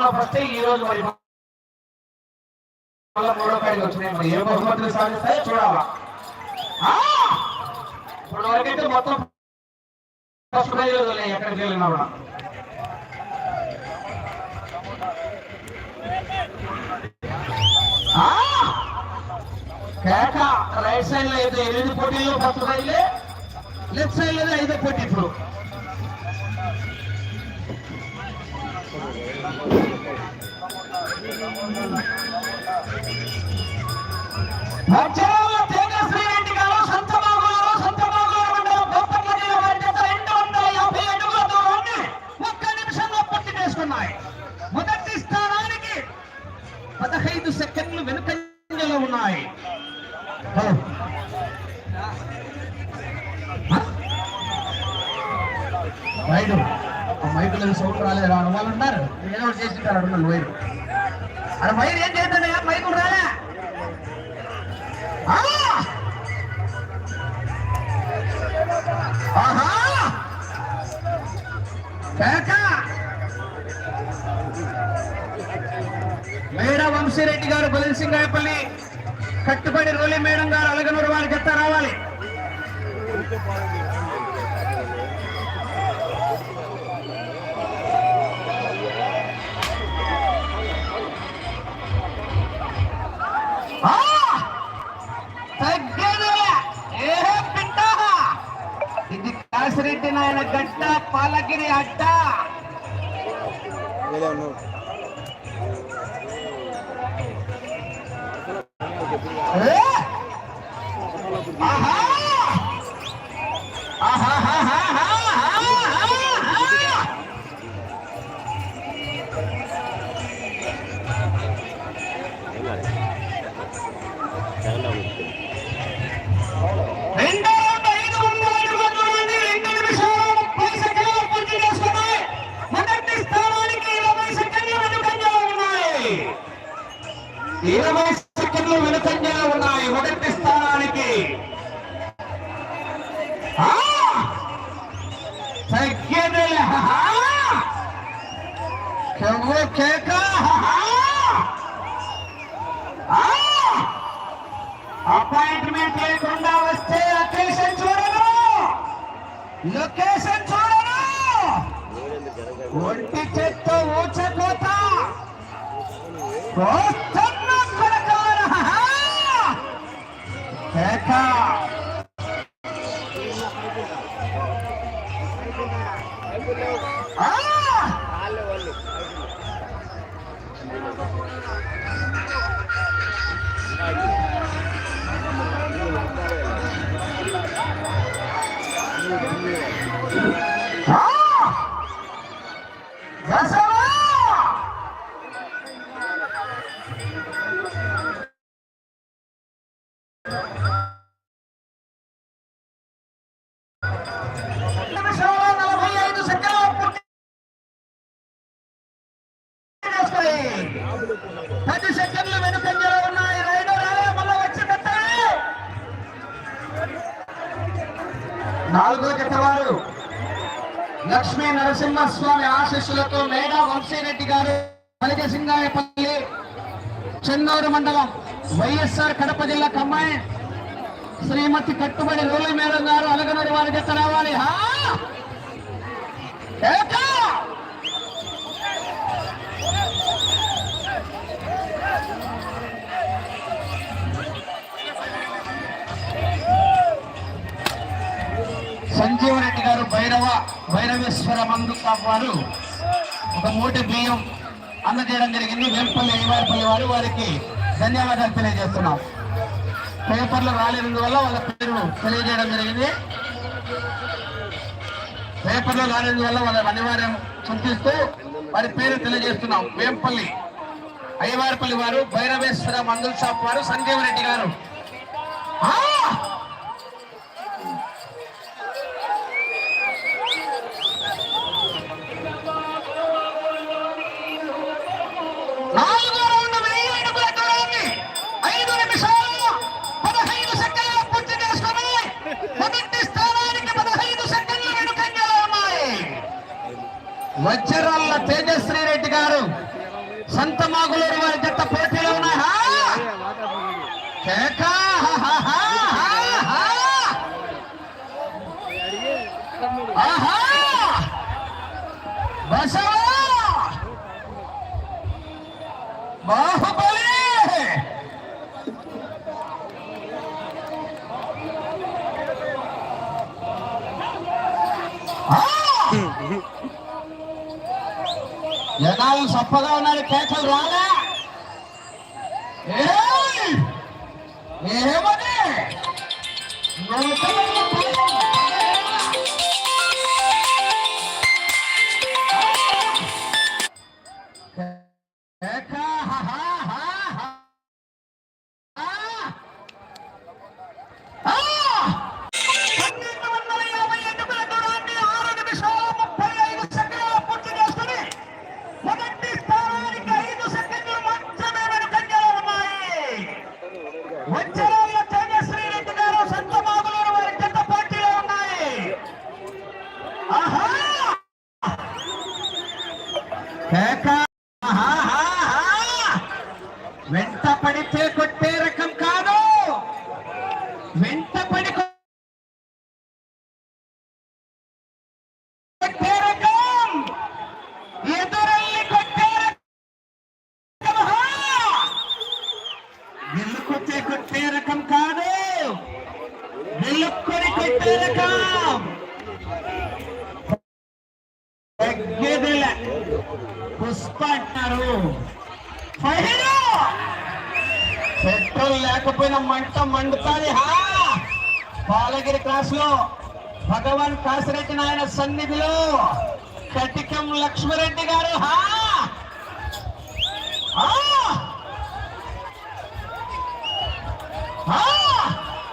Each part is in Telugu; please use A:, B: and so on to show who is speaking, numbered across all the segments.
A: ఫస్ట్ వస్తే ఈ రోజు మరి మళ్ళా మూడో కాడికి వచ్చినాయి మరి. ఏ బహుమతులు సాధిస్తాయో చూడాలా? ఇప్పుడు వరకైతే మొత్తం ఫస్ట్ ప్రైజ్ ఎక్కడికి వెళ్ళినా కూడా. కేక రైట్ సైడ్లో అయితే ఎనిమిది పోటీలు ఫస్ట్ ప్రైజ్ లెఫ్ట్ సైడ్లో ఐదో పోటీ ఇప్పుడు. మొదటి స్థానానికి పదహైదు సెకండ్లు వెనుకంజలో ఉన్నాయి. ఓ. వైడు ఆ మైకులో సౌండ్ రాలేదు? రాను వాళ్ళు ఉన్నారు. ఏదో ఒకటి చేసింటారు వైరు అరే వైరు ఏం చేద్దాం మైకులు రాలే ఆహా! కేక! మేడ వంశీరెడ్డి గారు బలిసింగాయపల్లి కట్టుబడి రోలి మేడం గారు అలగనూరు వారికి ఎత్త రావాలి de altar. కేక ఆ! ఆ! పది సెకండ్లు వెనుకంజలో ఉన్నాయి. రైలు రాలే మళ్ళా వచ్చి పెట్టాలి. నాలుగో జతవారు లక్ష్మీ నరసింహస్వామి ఆశీస్సులతో మేడా వంశీరెడ్డి గారు మలిగసింగాయపల్లి చెన్నూరు మండలం వైఎస్ఆర్ కడప జిల్లా కమ్మాయి శ్రీమతి కట్టుబడి రోలి మేడం గారు అలగనూరు వారి జత రావాలి. ఏకా! సంజీవరెడ్డి గారు భైరవ భైరవేశ్వర మందు వారు ఒక మూటి బియ్యం అందజేయడం జరిగింది. వేంపల్లి అయ్యవారిపల్లి వారు వారికి ధన్యవాదాలు తెలియజేస్తున్నాం. పేపర్లు రాలేనందువల్ల వాళ్ళ పేరు తెలియజేయడం జరిగింది. పేపర్లో రాలేనందువల్ల వాళ్ళ అనివార్యం చింతిస్తూ వారి పేరు తెలియజేస్తున్నాం. వేంపల్లి అయ్యవారిపల్లి వారు భైరవేశ్వర మందుల షాప్ వారు సంజీవరెడ్డి గారు. వజ్రాల తేజశ్రీ రెడ్డి గారు సంత మాగులూరు వారి జట్ట పోటీలో ఉన్నాయా. బాహ! గొప్పగా ఉన్నారు కేకలు రాలా. ఏమని É. బాలగిరి క్లాస్లో భగవాన్ కాసిరెడ్డి నాయన సన్నిధిలో కటికం లక్ష్మరెడ్డి గారు.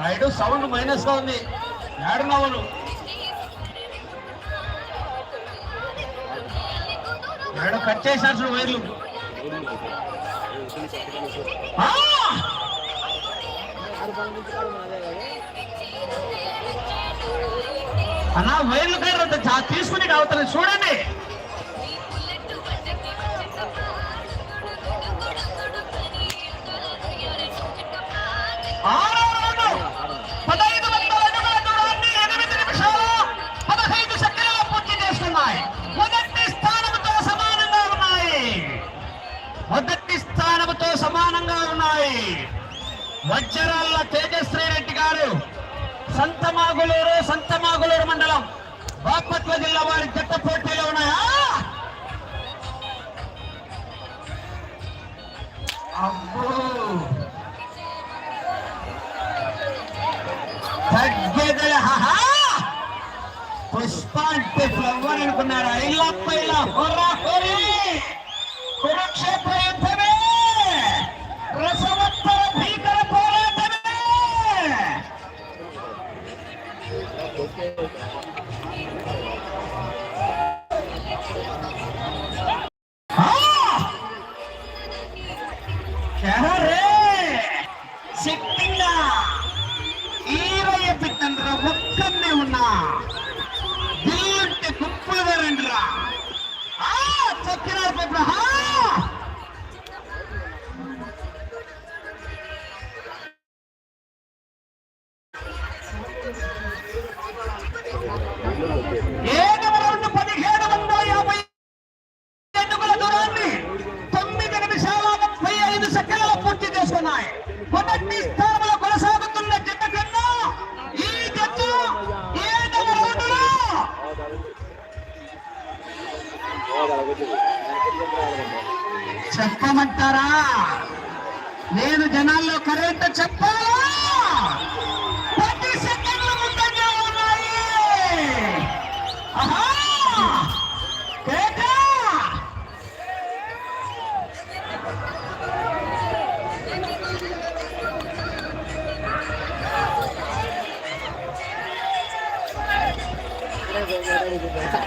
A: రైడు సౌండ్ మైనస్గా ఉంది. ఏడున్నావు ఏడు కట్ చేశారు వైర్లు. ఆ అలా వైర్లు కర్ర తీసుకుని అవతల చూడండి. జిల్లా వారి జట్ట పోటీలో ఉన్నాయా తగ్గేదల పుష్ప అంటే ఫ్లవర్ అనుకున్నారా ఇలా పైలా హోరా హోరీ కురుక్షేత్ర యుద్ధమే రసవత్తర భీకర పోరాటమే Thank you.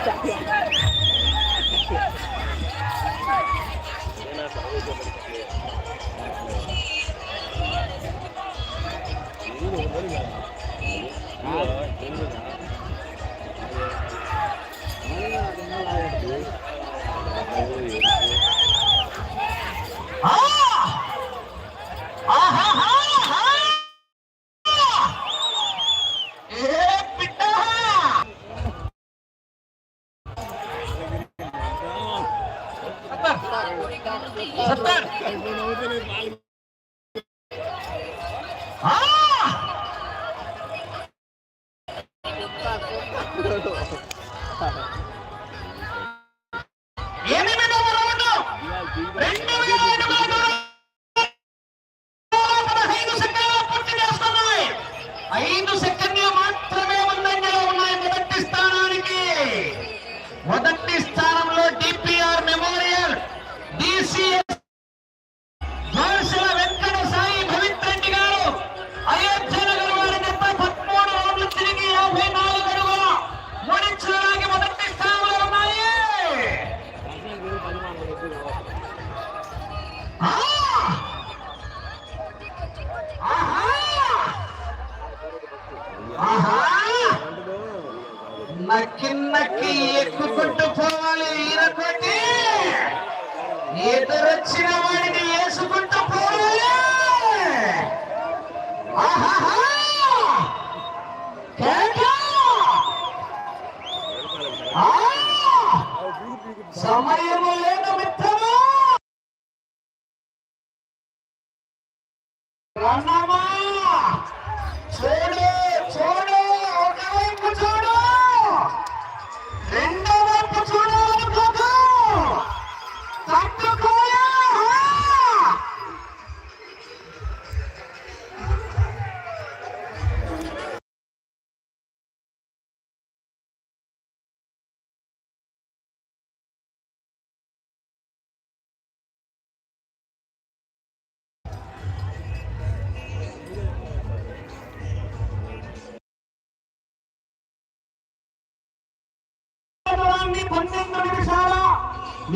A: Trẻ. ستار Rama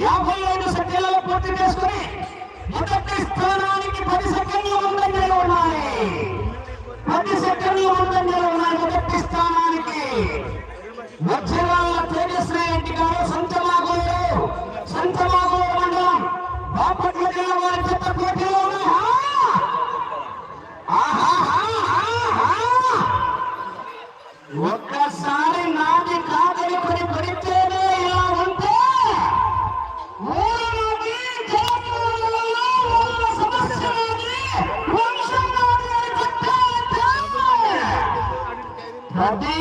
A: యాభై ఐదు సెకండ్లలో పూర్తి చేసుకుని మొదటి స్థానానికి పది సెకండ్లు ముందంజలో ఉన్నాయి. పది సెకండ్లు ముందంజలో ఉన్నాయి మొదటి స్థానానికి. వజ్రాల తేజస్ రెడ్డి గారు సంతమాగూరు సంతమాగూరు మండలం బాపట్ల జిల్లా వారి చెత్త పోటీలో ఒక్కసారి నాది కాదు. అది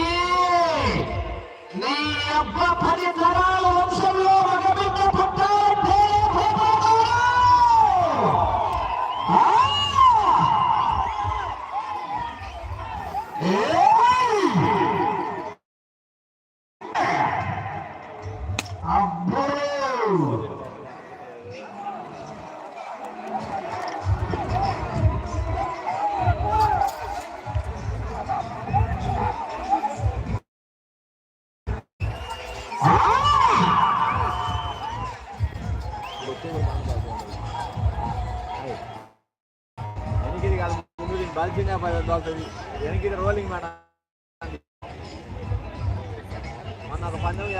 A: నీ అబ్బా పది తరాల వంశంలో మగబిడ్డ
B: పట్టాలి. కాదు ముందు బలిసిందే పది తోలుతుంది వెనక ఇది రోలింగ్ మేడం మొన్న ఒక పందెం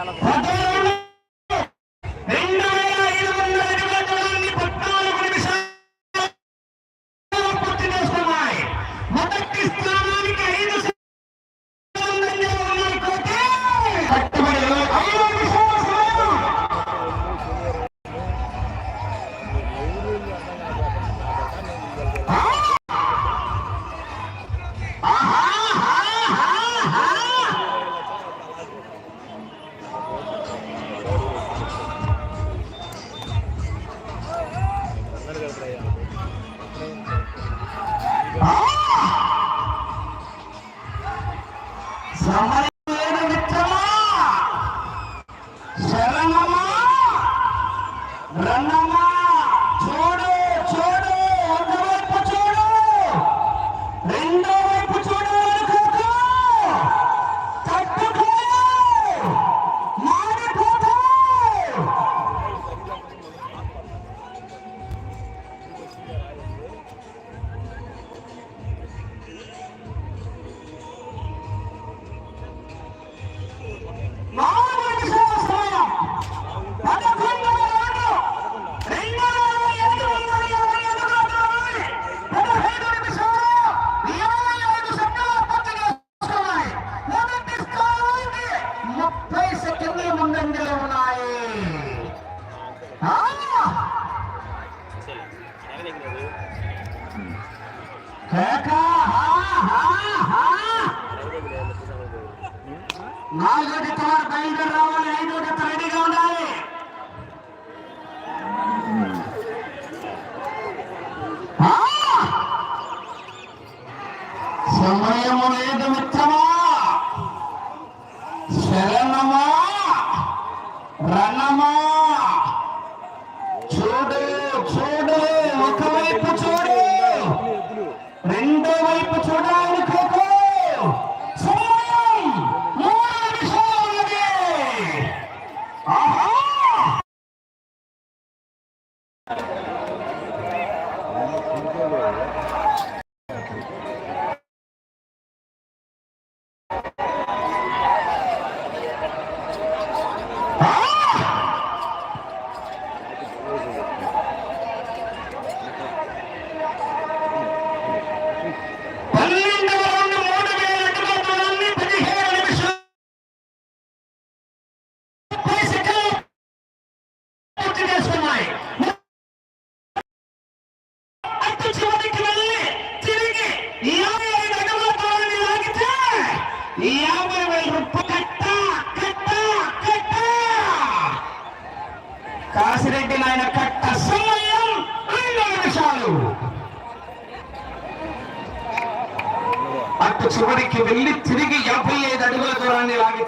A: その世もねえとったも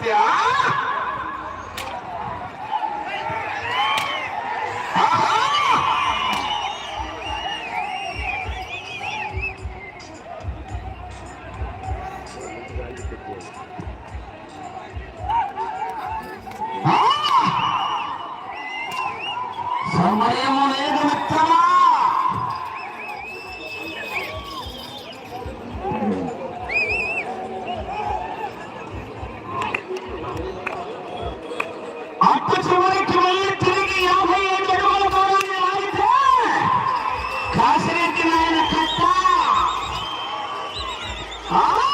A: దూరాన్ని లాగితే Ah!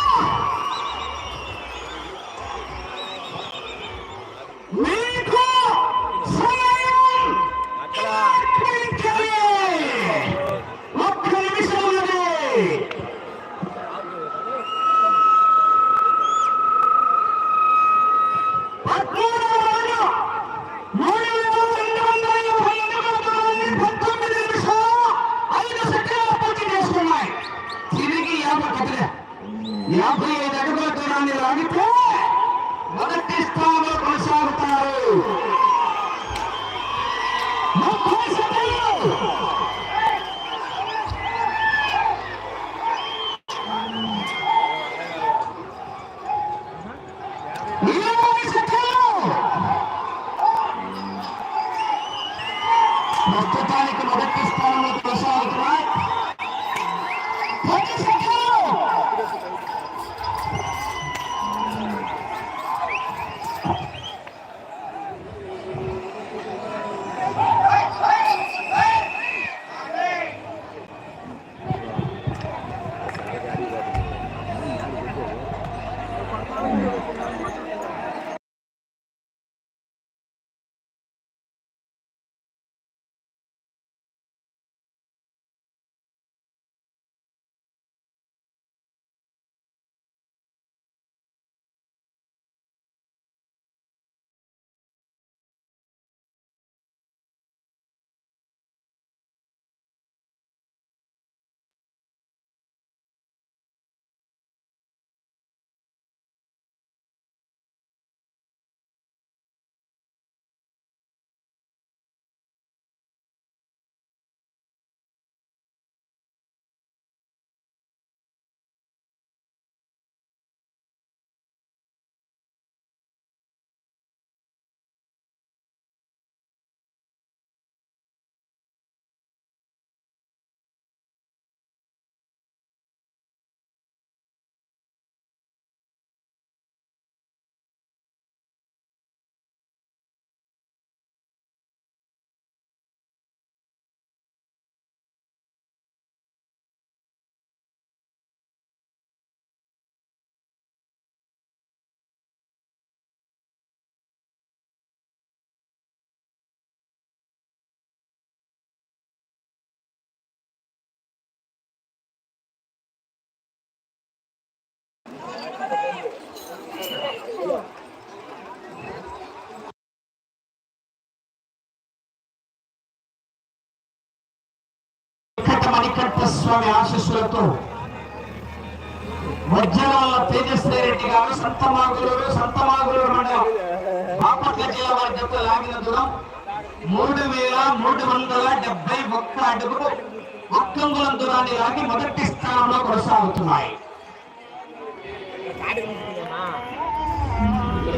A: కోట మణికంఠ స్వామి ఆశస్సులతో మధ్యలో తేజస్వీ రెడ్డి గారు సంతమాగులూరు సంతమాగులూరు మండలం బాపట్ల జిల్లా వారి లాగిన దూరం మూడు వేల మూడు వందల డెబ్బై ఒక్క అడుగులు ఒక్కంగులం దూరాన్ని లాగి మొదటి స్థానంలో కొనసాగుతున్నాయి.